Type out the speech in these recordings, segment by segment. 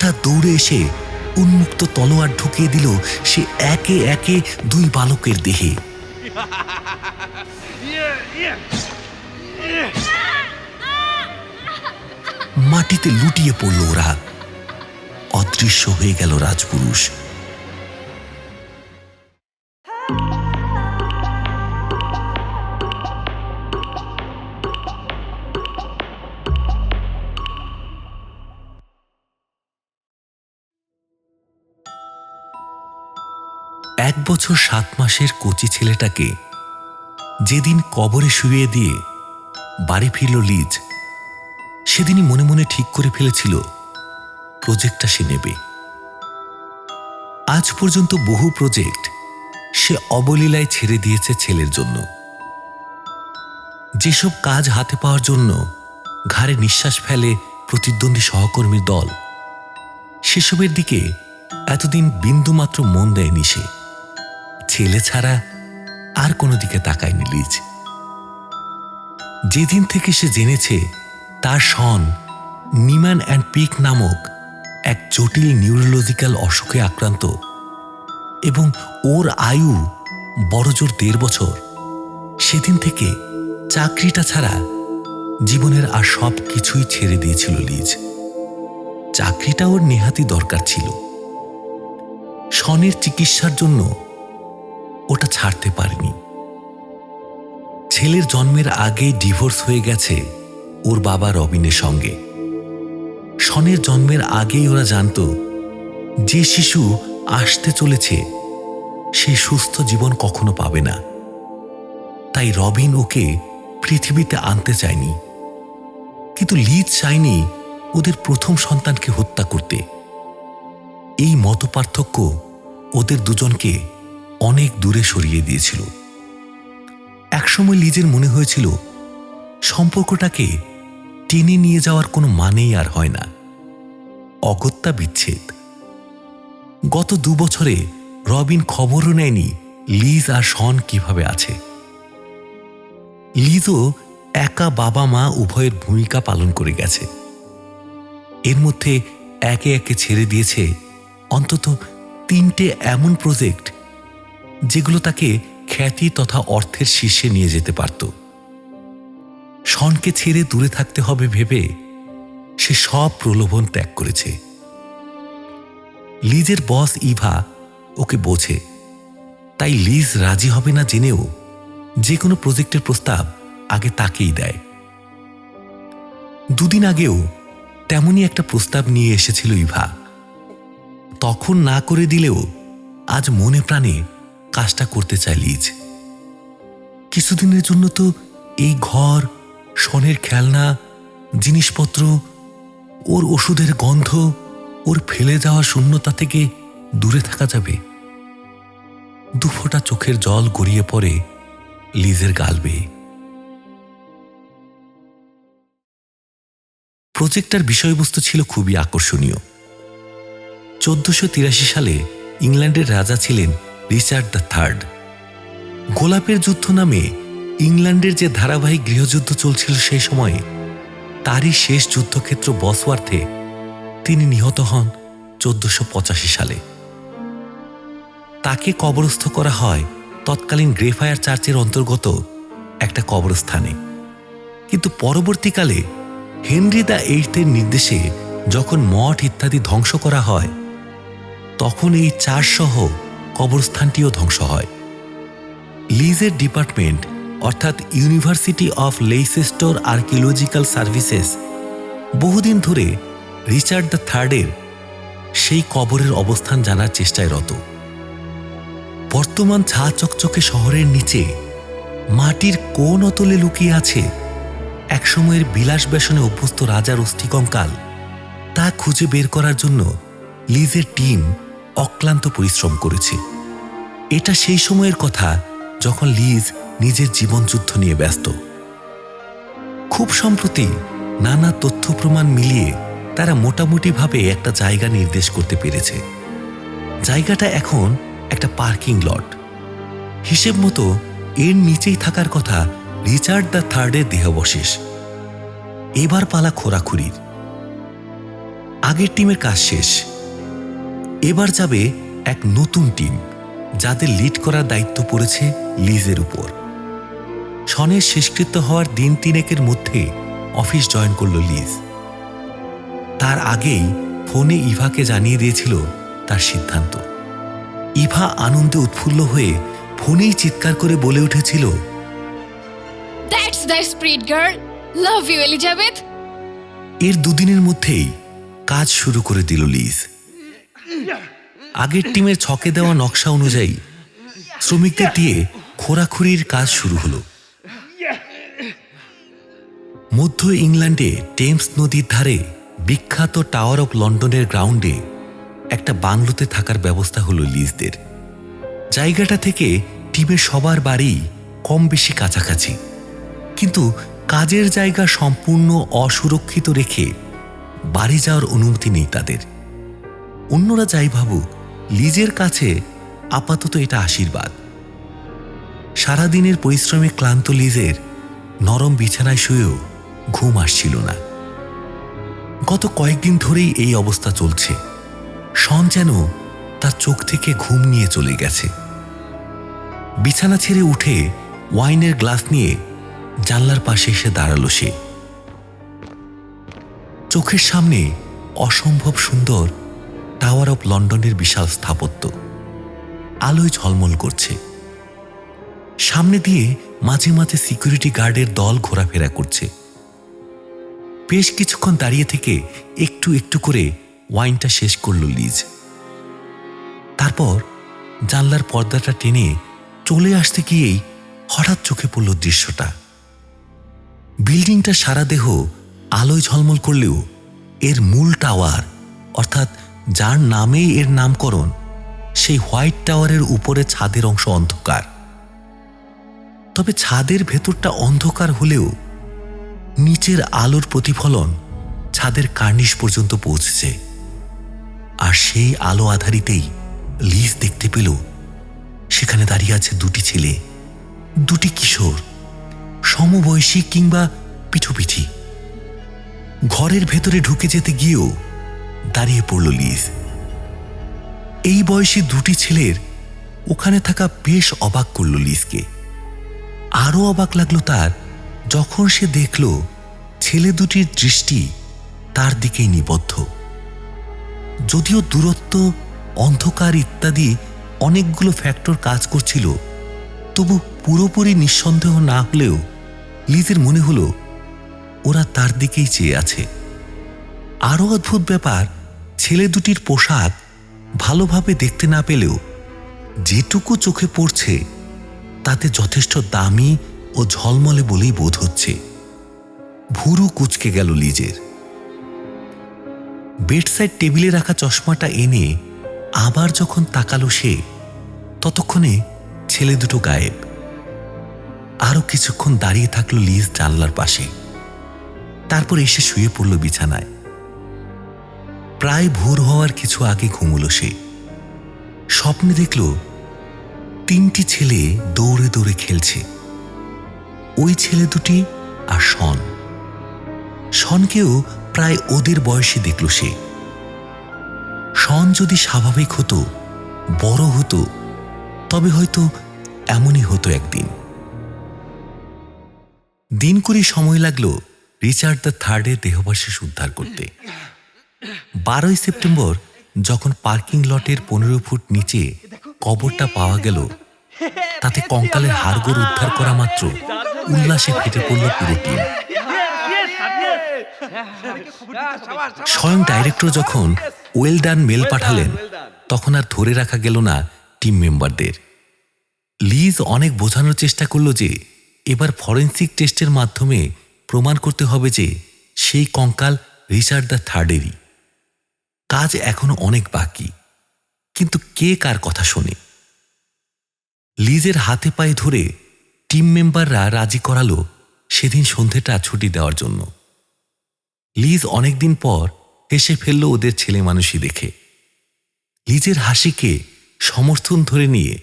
হঠাৎ দৌড়ে এসে উন্মুক্ত তলোয়ার ঢুকিয়ে দিল সে একে একে দুই বালকের দেহে। মাটিতে লুটিয়ে পড়ল ওরা। অদৃশ্য হয়ে গেল রাজপুরুষ। বছর সাত মাসের কচি ছেলেটাকে যেদিন কবরে শুয়ে দিয়ে বাড়ি ফিরল লিজ, সেদিনই মনে মনে ঠিক করে ফেলেছিল প্রজেক্টটা সে নেবে। আজ পর্যন্ত বহু প্রজেক্ট সে অবলীলায় ছেড়ে দিয়েছে ছেলের জন্য। যেসব কাজ হাতে পাওয়ার জন্য ঘাড়ে নিঃশ্বাস ফেলে প্রতিদ্বন্দ্বী সহকর্মীর দল, সেসবের দিকে এতদিন বিন্দুমাত্র মন দেয়নি সে। ছেলে ছাড়া আর কোনো দিকে তাকায়নি লিজ। যেদিন থেকে সে জেনেছে তার সন নিম্যান অ্যান্ড পিক নামক এক জটিল নিউরোলজিক্যাল অসুখে আক্রান্ত এবং ওর আয়ু বড়জোর দেড় বছর, সেদিন থেকে চাকরিটা ছাড়া জীবনের আর সব কিছুই ছেড়ে দিয়েছিল লিজ। চাকরিটা ওর নেহাতি দরকার ছিল। সনের চিকিৎসার জন্য ওটা ছাড়তে পারেনি। ছেলের জন্মের আগেই ডিভোর্স হয়ে গেছে ওর বাবা রবিনের সঙ্গে। শনের জন্মের আগেই ওরা জানত, যে শিশু আসতে চলেছে, সে সুস্থ জীবন কখনো পাবে না। তাই রবিন ওকে পৃথিবীতে আনতে চায়নি। কিন্তু লিজ চায়নি ওদের প্রথম সন্তানকে হত্যা করতে। এই মতপার্থক্য ওদের দুজনকে অনেক দূরে সরিয়ে দিয়েছিল। একসময় লিজের মনে হয়েছিল, সম্পর্কটাকে টেনে নিয়ে যাওয়ার কোনো মানেই আর হয় না। অগত্যা বিচ্ছেদ। গত দু বছরে রবিন খবরও নেয়নি লিজ আর শন কীভাবে আছে। লিজও একা বাবা মা উভয়ের ভূমিকা পালন করে গেছে। এর মধ্যে একে একে ছেড়ে দিয়েছে অন্তত তিনটে এমন প্রজেক্ট যেগুলো তাকে খ্যাতি তথা অর্থের শীর্ষে নিয়ে যেতে পারত। শনকে ছেড়ে দূরে থাকতে হবে ভেবে সে সব প্রলোভন ত্যাগ করেছে। লিজের বস ইভা ওকে বোঝে, তাই লিজ রাজি হবে না জেনেও যে কোনো প্রজেক্টের প্রস্তাব আগে তাকেই দেয়। দুদিন আগেও তেমনই একটা প্রস্তাব নিয়ে এসেছিল ইভা। তখন না করে দিলেও আজ মনে প্রাণে কাজটা করতে লিজ কিছুদিনের জন্য তো এই ঘর সনের খেলনা, জিনিসপত্র, ওর ওষুধের গন্ধ, ওর ফেলে যাওয়া শূন্যতা থেকে দূরে থাকা যাবে। দুফোঁটা চোখের জল গড়িয়ে পড়ে লিজের গাল বেয়ে। প্রজেক্টটার বিষয়বস্তু ছিল খুবই আকর্ষণীয়। চোদ্দশো সালে ইংল্যান্ডের রাজা ছিলেন রিচার্ড দ্য থার্ড। গোলাপের যুদ্ধ নামে ইংল্যান্ডের যে ধারাবাহিক গৃহযুদ্ধ চলছিল সেই সময়ে, তারই শেষ যুদ্ধক্ষেত্র বসওয়ার্থে তিনি নিহত হন চোদ্দশো সালে। তাকে কবরস্থ করা হয় তৎকালীন গ্রেফায়ার চার্চের অন্তর্গত একটা কবরস্থানে। কিন্তু পরবর্তীকালে হেনরি দ্য এইথের নির্দেশে যখন মঠ ইত্যাদি ধ্বংস করা হয়, তখন এই চার্চসহ কবরস্থানটিও ধ্বংস হয়। লিজের ডিপার্টমেন্ট, অর্থাৎ university of Leicester archaeological services, বহুদিন ধরে রিচার্ড দ্য থার্ডের সেই কবরের অবস্থান জানার চেষ্টায় রত। বর্তমান ছা চকচকে শহরের নিচে মাটির কোন অতলে লুকিয়ে আছে একসময়ের বিলাস ব্যসনে অভ্যস্ত রাজার অস্থিকঙ্কাল তা খুঁজে বের করার জন্য লিজের টিম অক্লান্ত পরিশ্রম করেছে। এটা সেই সময়ের কথা যখন লিজ নিজের জীবনযুদ্ধ নিয়ে ব্যস্ত। খুব সম্প্রতি নানা তথ্য প্রমাণ মিলিয়ে তারা মোটামুটিভাবে একটা জায়গা নির্দেশ করতে পেরেছে। জায়গাটা এখন একটা পার্কিং লট। হিসেব মতো এর নিচেই থাকার কথা রিচার্ড দ্য থার্ডের দেহাবশেষ। এবার পালা খোরাখুরির। আগের টিমের কাজ শেষ। এবার যাবে এক নতুন টিম। যাদের লিড করার দায়িত্ব পড়েছে লিজের উপর শনের শেষকৃত্য হওয়ার দিন তিনেকের মধ্যে অফিস জয়েন করল লিজ তার আগেই ফোনে ইভাকে জানিয়ে দিয়েছিল তার সিদ্ধান্ত ইভা আনন্দে উৎফুল্ল হয়ে ফোনেই চিৎকার করে বলে উঠেছিল. Love you, Elizabeth. এর দুদিনের মধ্যেই কাজ শুরু করে দিল লিজ আগের টিমের ছকে দেওয়া নকশা অনুযায়ী শ্রমিকদের দিয়ে খোরাখুরির কাজ শুরু হলো। মধ্য ইংল্যান্ডে টেমস নদীর ধারে বিখ্যাত টাওয়ার অফ লন্ডনের গ্রাউন্ডে একটা বাংলোতে থাকার ব্যবস্থা হলো লিজদের। জায়গাটা থেকে টিমের সবার বাড়ি কম বেশি কাছাকাছি। কিন্তু কাজের জায়গা সম্পূর্ণ অসুরক্ষিত রেখে বাড়ি যাওয়ার অনুমতি নেই তাদের। অন্যরা যাই ভাবুক লিজের কাছে আপাতত এটা আশীর্বাদ। সারাদিনের পরিশ্রমে ক্লান্ত লিজের নরম বিছানায় শুয়েও ঘুম আসছিল না। গত কয়েকদিন ধরেই এই অবস্থা চলছে। শন যেন তার চোখ থেকে ঘুম নিয়ে চলে গেছে। বিছানা ছেড়ে উঠে ওয়াইনের গ্লাস নিয়ে জানলার পাশে এসে দাঁড়াল সে। চোখের সামনে অসম্ভব সুন্দর টাওয়ার অফ লন্ডনের বিশাল স্থাপত্য। আলোয় ঝলমল করছে। সামনে দিয়ে মাঝে মাঝে সিকিউরিটি গার্ডের দল ঘোরাফেরা করছে। বেশ কিছুক্ষণ দাঁড়িয়ে থেকে একটু একটু করে ওয়াইনটা শেষ করল লিজ। তারপর জানলার পর্দাটা টেনে চলে আসতে গিয়েই হঠাৎ চোখে পড়ল দৃশ্যটা। বিল্ডিংটা সারা দেহ আলোয় ঝলমল করলেও এর মূল টাওয়ার অর্থাৎ যার নামেই এর নামকরণ, সেই হোয়াইট টাওয়ারের উপরে ছাদের অংশ অন্ধকার। তবে ছাদের ভেতরটা অন্ধকার হলেও নিচের আলোর প্রতিফলন ছাদের কার্নিশ পর্যন্ত পৌঁছেছে। আর সেই আলো আধারিতেই লিজ দেখতে পেল, সেখানে দাঁড়িয়ে আছে দুটি ছেলে, দুটি কিশোর, সমবয়সী কিংবা পিঠোপিঠি। ঘরের ভেতরে ঢুকে যেতে গিয়েও দাঁড়িয়ে পড়ল লিজ। এই বয়সী দুটি ছেলের ওখানে থাকা বেশ অবাক করল লিজকে। আরও অবাক লাগল তার যখন সে দেখল ছেলে দুটির দৃষ্টি তার দিকেই নিবদ্ধ। যদিও দূরত্ব, অন্ধকার ইত্যাদি অনেকগুলো ফ্যাক্টর কাজ করছিল, তবু পুরোপুরি নিঃসন্দেহ না হলেও লিজের মনে হলো, ওরা তার দিকেই চেয়ে আছে। আরও অদ্ভুত ব্যাপার ছেলে দুটির পোশাক ভালোভাবে দেখতে না পেলেও যেটুকু চোখে পড়ছে, তাতে যথেষ্ট দামি ও ঝলমলে বলেই বোধ হচ্ছে। ভুরু কুচকে গেল লিজের। বেডসাইড টেবিলে রাখা চশমাটা এনে আবার যখন তাকালো সে, ততক্ষণে ছেলে দুটো গায়েব। আরও কিছুক্ষণ দাঁড়িয়ে থাকল লিজ জানলার পাশে। তারপর এসে শুয়ে পড়ল বিছানায়। প্রায় ভোর হওয়ার কিছু আগে ঘুমলো সে। স্বপ্নে দেখল, তিনটি ছেলে দৌড়ে দৌড়ে খেলছে। ওই ছেলে দুটি আর শন। শনকেও প্রায় ওদের বয়সী দেখল সে। শন যদি স্বাভাবিক হতো, বড় হতো, তবে হয়তো এমনই হতো একদিন। দিন করে সময় লাগল রিচার্ড দ্য থার্ডের দেহবাসেষ উদ্ধার করতে। বারোই সেপ্টেম্বর যখন পার্কিং লটের পনেরো ফুট নিচে কবরটা পাওয়া গেল, তাতে কঙ্কালের হাড়গোড় উদ্ধার করা মাত্র উল্লাসে ফেটে পড়ল পুরো টিম। স্বয়ং ডাইরেক্টর যখন ওয়েল ডান মেল পাঠালেন, তখন আর ধরে রাখা গেল না টিম মেম্বারদের। লিজ অনেক বোঝানোর চেষ্টা করল যে, এবার ফরেন্সিক টেস্টের মাধ্যমে প্রমাণ করতে হবে যে সেই কঙ্কাল রিচার্ড দ্য থার্ডেরই। কাজ এখনও অনেক বাকি। কিন্তু কে কার কথা শোনে? লিজের হাতে পায়ে ধরে টিম মেম্বাররা রাজি করালো সেদিন সন্ধেটা ছুটি দেওয়ার জন্য। লিজ অনেকদিন পর হেসে ফেলল ওদের ছেলে মানুষই দেখে। লিজের হাসিকে সমর্থন ধরে নিয়ে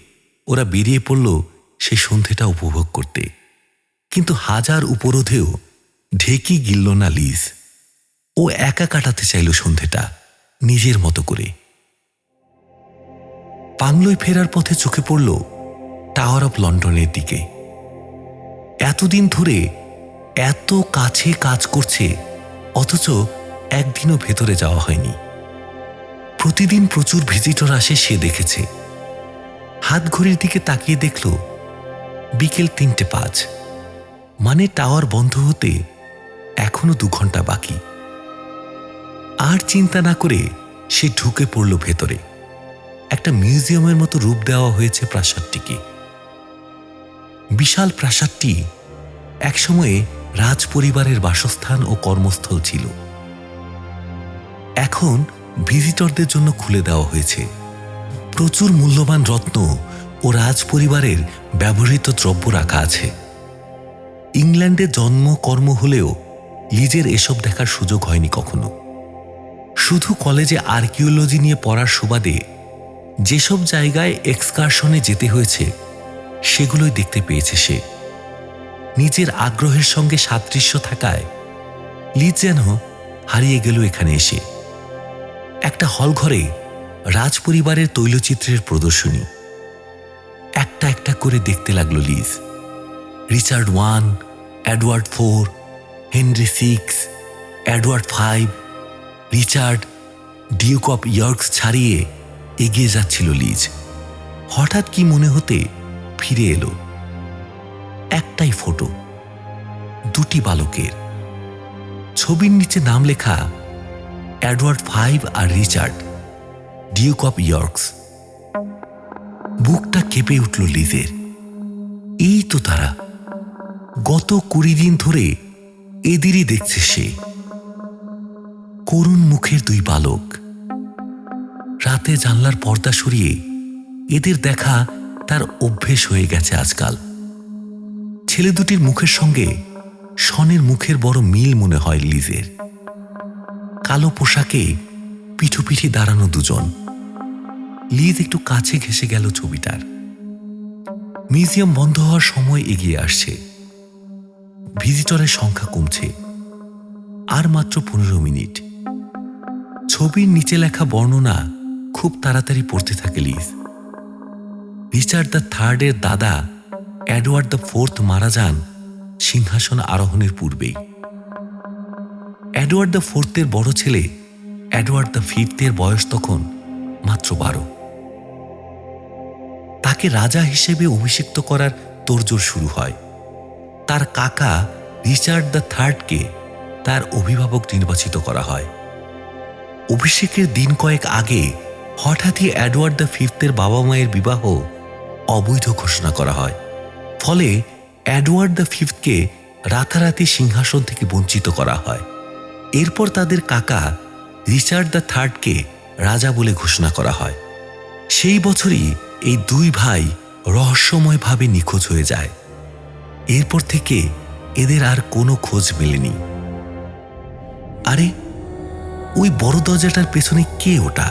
ওরা বেরিয়ে পড়ল সেই সন্ধেটা উপভোগ করতে। কিন্তু হাজার উপরোধেও ঢেকি গিলল না লিজ। ও একা কাটাতে চাইল সন্ধেটা। নিজের মতো করে। বাংলোয় ফেরার পথে চোখে পড়ল টাওয়ার অফ লন্ডনের দিকে। এতদিন ধরে এত কাছে কাজ করছে, অথচ একদিনও ভেতরে যাওয়া হয়নি। প্রতিদিন প্রচুর ভিজিটর আসে সে দেখেছে। হাত ঘড়ির দিকে তাকিয়ে দেখল বিকেল তিনটে পাঁচ। মানে টাওয়ার বন্ধ হতে এখনও দু ঘণ্টা বাকি। আর চিন্তা না করে সে ঢুকে পড়ল ভেতরে। একটা মিউজিয়ামের মতো রূপ দেওয়া হয়েছে প্রাসাদটিকে। বিশাল প্রাসাদটি একসময়ে রাজ পরিবারের বাসস্থান ও কর্মস্থল ছিল। এখন ভিজিটরদের জন্য খুলে দেওয়া হয়েছে। প্রচুর মূল্যবান রত্ন ও রাজ পরিবারের ব্যবহৃত দ্রব্য রাখা আছে। ইংল্যান্ডে জন্ম কর্ম হলেও লিজের এসব দেখার সুযোগ হয়নি কখনো। শুধু কলেজে আর্কিওলজি নিয়ে পড়ার সুবাদে যেসব জায়গায় এক্সকারশনে যেতে হয়েছে, সেগুলোই দেখতে পেয়েছে সে। নিজের আগ্রহের সঙ্গে সাদৃশ্য থাকায় লিজ যেন হারিয়ে গেল এখানে এসে। একটা হল ঘরে রাজপরিবারের তৈলচিত্রের প্রদর্শনী। একটা একটা করে দেখতে লাগল Liz. Richard one Edward four, Henry six Edward five Richard duke of Yorks ছাড়িয়ে এগিয়ে যাচ্ছিল লিজ। হঠাৎ কি মনে হতে ফিরে এলো। একটাই ফটো, দুটি বালকের। ছবির নিচে নাম লেখা অ্যাডওয়ার্ড ফাইভ আর রিচার্ড ডিউক অফ ইয়র্কস। বুকটা কেঁপে উঠল লিজের। এই তো তারা, গত কুড়ি দিন ধরে এদেরই দেখছে সে। করুণ মুখের দুই বালক। রাতে জানলার পর্দা সরিয়ে এদের দেখা তার অভ্যেস হয়ে গেছে আজকাল। ছেলে দুটির মুখের সঙ্গে শনের মুখের বড় মিল মনে হয় লিজের। কালো পোশাকে পিঠুপিঠি দাঁড়ানো দুজন। লিজ একটু কাছে ঘেসে গেল ছবিটার। মিউজিয়াম বন্ধ হওয়ার সময় এগিয়ে আসছে। ভিজিটরের সংখ্যা কমছে। আর মাত্র পনেরো মিনিট। ছবির নিচে লেখা বর্ণনা খুব তাড়াতাড়ি পড়তে থাকে, লিজ। রিচার্ড দ্য থার্ডের দাদা অ্যাডওয়ার্ড দ্য ফোর্থ মারা যান সিংহাসন আরোহণের পূর্বেই। অ্যাডওয়ার্ড দ্য ফোর্থের বড় ছেলে অ্যাডওয়ার্ড দ্য ফিফথের বয়স তখন মাত্র বারো। তাকে রাজা হিসেবে অভিষিক্ত করার তোড়জোড় শুরু হয়। তার কাকা রিচার্ড দ্য থার্ডকে তার অভিভাবক নির্বাচিত করা হয়। অভিষেকের দিন কয়েক আগে হঠাৎই অ্যাডওয়ার্ড দ্য ফিফথের বাবা মায়ের বিবাহ অবৈধ ঘোষণা করা হয়। ফলে অ্যাডওয়ার্ড দ্য ফিফথকে রাতারাতি সিংহাসন থেকে বঞ্চিত করা হয়। এরপর তাদের কাকা রিচার্ড দ্য থার্ডকে রাজা বলে ঘোষণা করা হয়। সেই বছরই এই দুই ভাই রহস্যময়ভাবে নিখোঁজ হয়ে যায়। এরপর থেকে এদের আর কোনো খোঁজ মেলেনি। আরে ওই বড় দরজাটার পেছনে কে ওটা?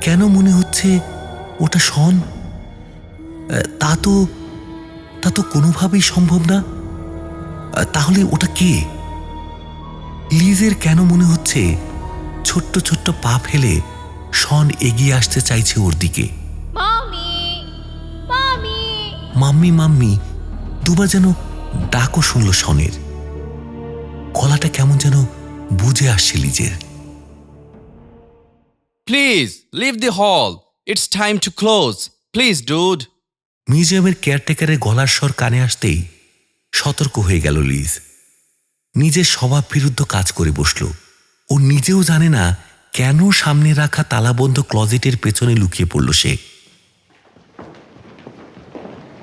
কেন মনে হচ্ছে ওটা শন? তা তো তা তো কোনোভাবেই সম্ভব না। তাহলে ওটা কে? লিজের কেন মনে হচ্ছে ছোট্ট ছোট্ট পা ফেলে শন এগিয়ে আসতে চাইছে ওর দিকে! মাম্মি মাম্মি দুবার যেন ডাকও শুনল শনের। গলাটা কেমন যেন বুঝে আসছে লিজের। Please, leave the hall it's time to close. Please dude. মিউজিয়ামের কেয়ারটেকারের গলার স্বর কানে আসতেই সতর্ক হয়ে গেল লিজ। নিজের স্বভাব বিরুদ্ধ কাজ করে বসল। ও নিজেও জানে না কেন সামনে রাখা তালাবন্ধ ক্লজেটের পেছনে লুকিয়ে পড়ল সে।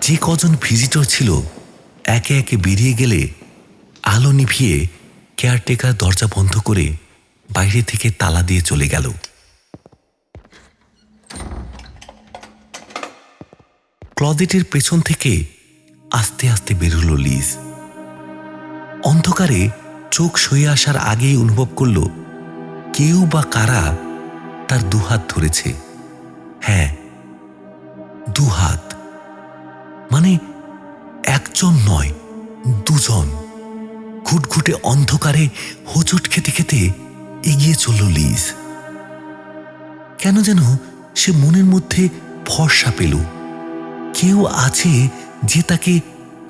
যে কজন ভিজিটর ছিল একে একে বেরিয়ে গেলে আলো নিভিয়ে কেয়ারটেকার দরজা বন্ধ করে বাইরে থেকে তালা দিয়ে চলে গেল। ক্লজেটের পেছন থেকে আস্তে আস্তে বেরোল লিজ। অন্ধকারে চোখ সয়ে আসার আগেই অনুভব করল, কেউ বা কারা তার দুহাত ধরেছে। হ্যাঁ দুহাত। মানে একজন নয়, দুজন। ঘুটঘুটে অন্ধকারে হোঁচট খেতে খেতে এগিয়ে চলল লিজ। কেন যেন সে মনের মধ্যে ভরসা পেল। কেউ আছে যে তাকে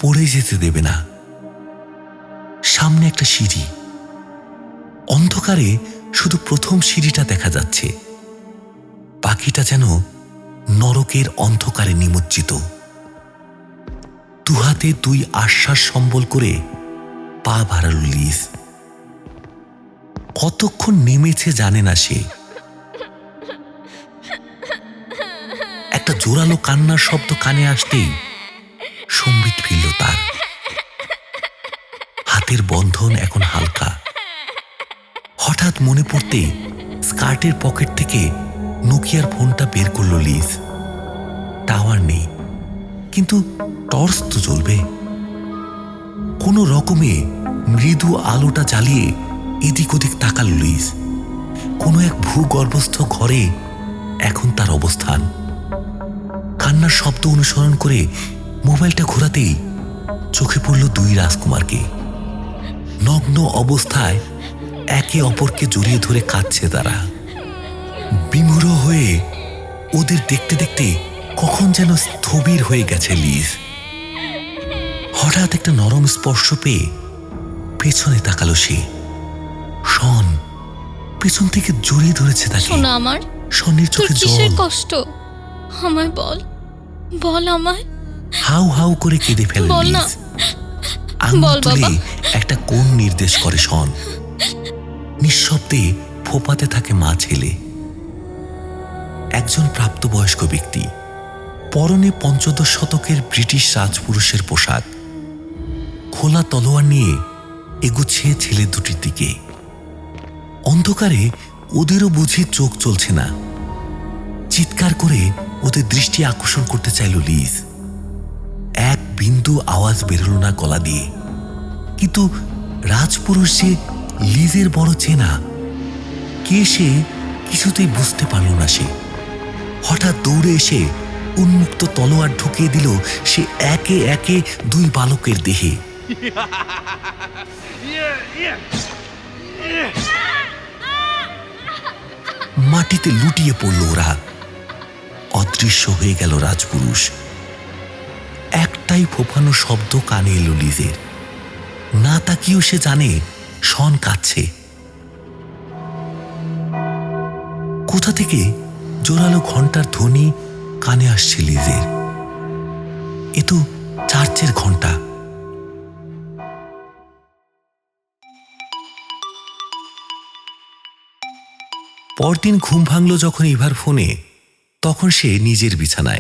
পড়ে যেতে দেবে না। সামনে একটা সিঁড়ি। অন্ধকারে শুধু প্রথম সিঁড়িটা দেখা যাচ্ছে। পাখিটা যেন নরকের অন্ধকারে নিমজ্জিত। দুহাতে দুই আশ্বাস সম্বল করে পা বাড়াল লিস কতক্ষণ নেমেছে জানে না সে। একটা জোরালো কান্নার শব্দ কানে আসতেই সম্বিত ফিরল তার। হাতের বন্ধন এখন হালকা। হঠাৎ মনে পড়তে স্কার্টের পকেট থেকে নোকিয়ার ফোনটা বের করল লিজ। টাওয়ার নেই, কিন্তু টর্চ তো জ্বলবে। কোনো রকমে মৃদু আলোটা জ্বালিয়ে এদিক ওদিক তাকাল লুইস কোনো এক ভূগর্ভস্থ ঘরে এখন তার অবস্থান। কান্নার শব্দ অনুসরণ করে মোবাইলটা ঘোরাতেই চোখে পড়ল দুই রাজকুমারকে। নগ্ন অবস্থায় একে অপরকে জড়িয়ে ধরে কাঁদছে তারা। বিমূঢ় হয়ে ওদের দেখতে দেখতে কখন যেন স্থবির হয়ে গেছে লিজ। হঠাৎ একটা নরম স্পর্শ পেয়ে পেছনে তাকালো সে। শন পেছন থেকে জড়িয়ে ধরেছে তাকে। শোনা আমার শনের চোখে জল। কষ্ট? আমায় বল। বল আমায়। হাউ হাউ করে কেঁদে ফেলে বল না। বল বাবা। একটা কোন নির্দেশ করে শন। নিঃশব্দে ফোপাতে থাকে মা ছেলে। একজন প্রাপ্তবয়স্ক ব্যক্তি। পরনে পঞ্চদশ শতকের ব্রিটিশ রাজপুরুষের পোশাক। খোলা তলোয়ার নিয়ে এগুচ্ছে ছেলে দুটির দিকে। অন্ধকারে ওদেরও বুঝি চোখ চলছে না। চিৎকার করে ওদের দৃষ্টি আকর্ষণ করতে চাইল লিজ। এক বিন্দু আওয়াজ বেরোল না গলা দিয়ে। কিন্তু রাজপুরুষ যে লিজের বড় চেনা, কে সে কিছুতেই বুঝতে পারল না সে। হঠাৎ দৌড়ে এসে উন্মুক্ত তলোয়ার ঢুকিয়ে দিল সে একে একে দুই বালকের দেহে। মাটিতে লুটিয়ে পড়ল ওরা। অদৃশ্য হয়ে গেল রাজপুরুষ। একটাই ফোফানো শব্দ কানে এলো লিজের না তাকিয়েও সে জানে, শন কাচ্ছে কোথা থেকে জোরালো ঘণ্টার ধ্বনি কানে আসছে লিজের এ তো চার্চের ঘণ্টা পরদিন ঘুম ভাঙল যখন ইভার ফোনে। তখন সে নিজের বিছানায়।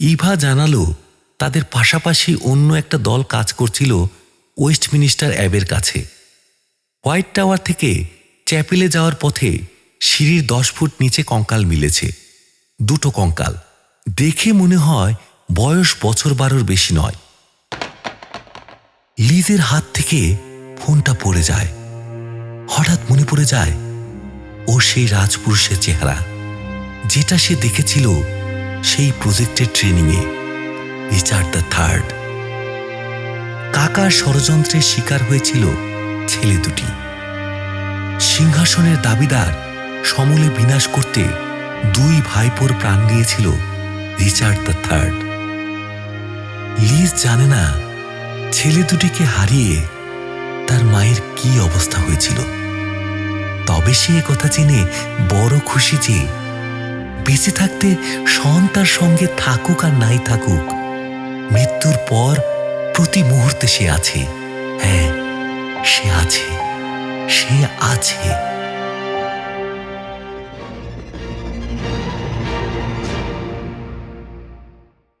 ইভা জানালো, তাদের পাশাপাশি অন্য একটা দল কাজ করছিল ওয়েস্টমিনিস্টার অ্যাবের কাছে। হোয়াইট টাওয়ার থেকে চ্যাপেলে যাওয়ার পথে সিঁড়ির দশ ফুট নিচে কঙ্কাল মিলেছে। দুটো কঙ্কাল। দেখে মনে হয় বয়স বছর বারোর বেশি নয়। লিজের হাত থেকে ফোনটা পড়ে যায়। হঠাৎ মনে পড়ে যায়, ও সেই রাজপুরুষের চেহারা। যেটা সে দেখেছিল সেই প্রজেক্টের ট্রেনিংয়ে। রিচার্ড দ্য থার্ড কাকার ষড়যন্ত্রের শিকার হয়েছিল ছেলে দুটি। সিংহাসনের দাবিদার সমলে বিনাশ করতে দুই ভাইপোর প্রাণ নিয়েছিল রিচার্ড দ্য থার্ড লিজ জানে না ছেলে দুটিকে হারিয়ে তার মায়ের কি অবস্থা হয়েছিল। তবে সে কথা জেনে বড় খুশি যে বেঁচে থাকতে সন্তার তার সঙ্গে থাকুক আর নাই থাকুক, মৃত্যুর পর প্রতি মুহূর্তে সে আছে। হ্যাঁ সে আছে সে আছে।